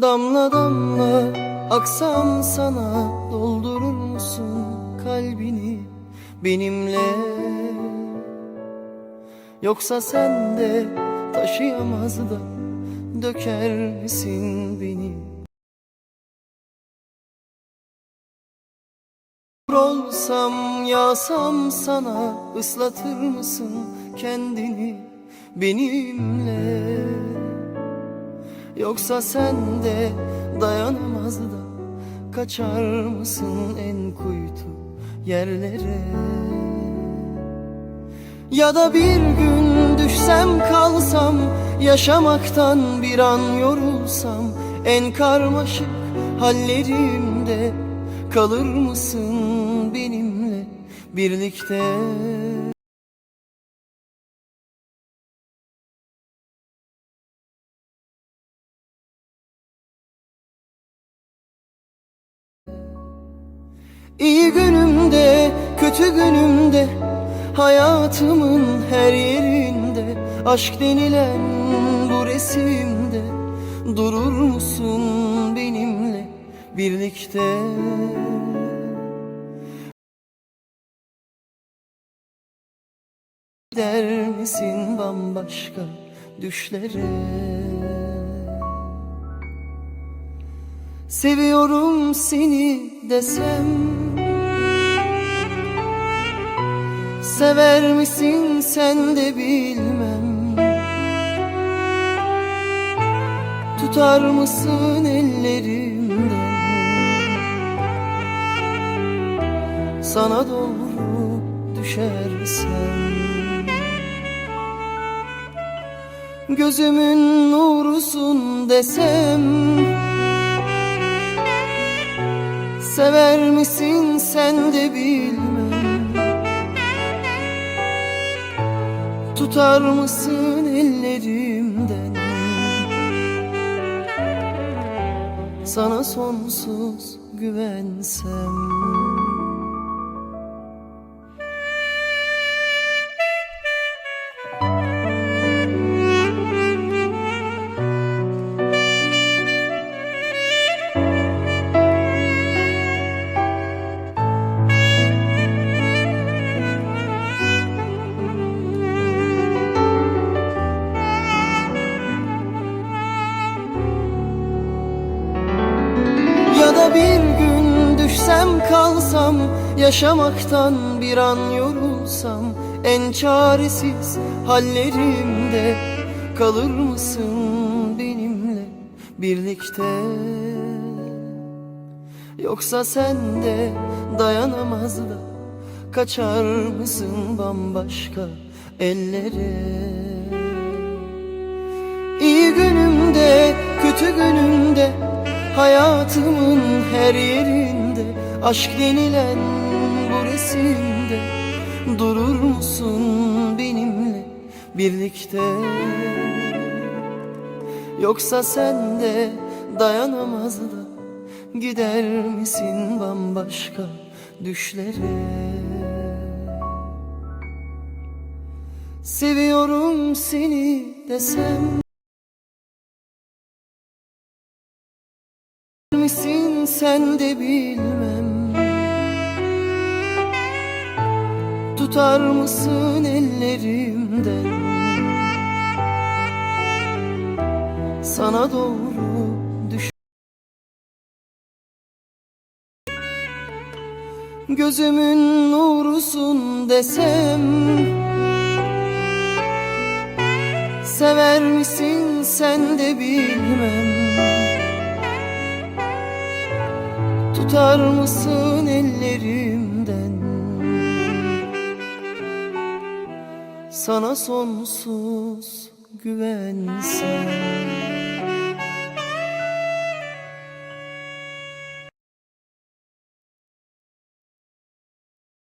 Damla damla aksam sana doldurur musun kalbini benimle? Yoksa sen de taşıyamaz da döker misin beni? Olsam yağsam sana ıslatır mısın kendini benimle Yoksa sen de dayanamaz da kaçar mısın en kuytu yerlere? Ya da bir gün düşsem kalsam yaşamaktan bir an yorulsam en karmaşık hallerimde kalır mısın benimle birlikte İyi günümde, kötü günümde Hayatımın her yerinde Aşk denilen bu resimde Durur musun benimle birlikte? Der misin bambaşka düşlere? Seviyorum seni desem Sever misin sen de bilmem. Tutar mısın ellerimden? Sana doğru düşersem. Gözümün nurusun desem. Sever misin sen de bilmem Tutar mısın ellerimden? Sana sonsuz güvensem kalsam Yaşamaktan bir an yorulsam En çaresiz hallerimde Kalır mısın benimle birlikte? Yoksa sen de dayanamaz da Kaçar mısın bambaşka ellere? İyi günümde, kötü günümde Hayatımın her yerinde Aşk denilen bu resimde Durur musun benimle birlikte? Yoksa sen de dayanamaz da Gider misin bambaşka düşlere? Seviyorum seni desem misin sen de bilmem Tutar mısın ellerimden? Sana doğru düş Gözümün nurusun desem Sever misin sen de bilmem. Tutar mısın ellerimden Sana sonsuz güvensem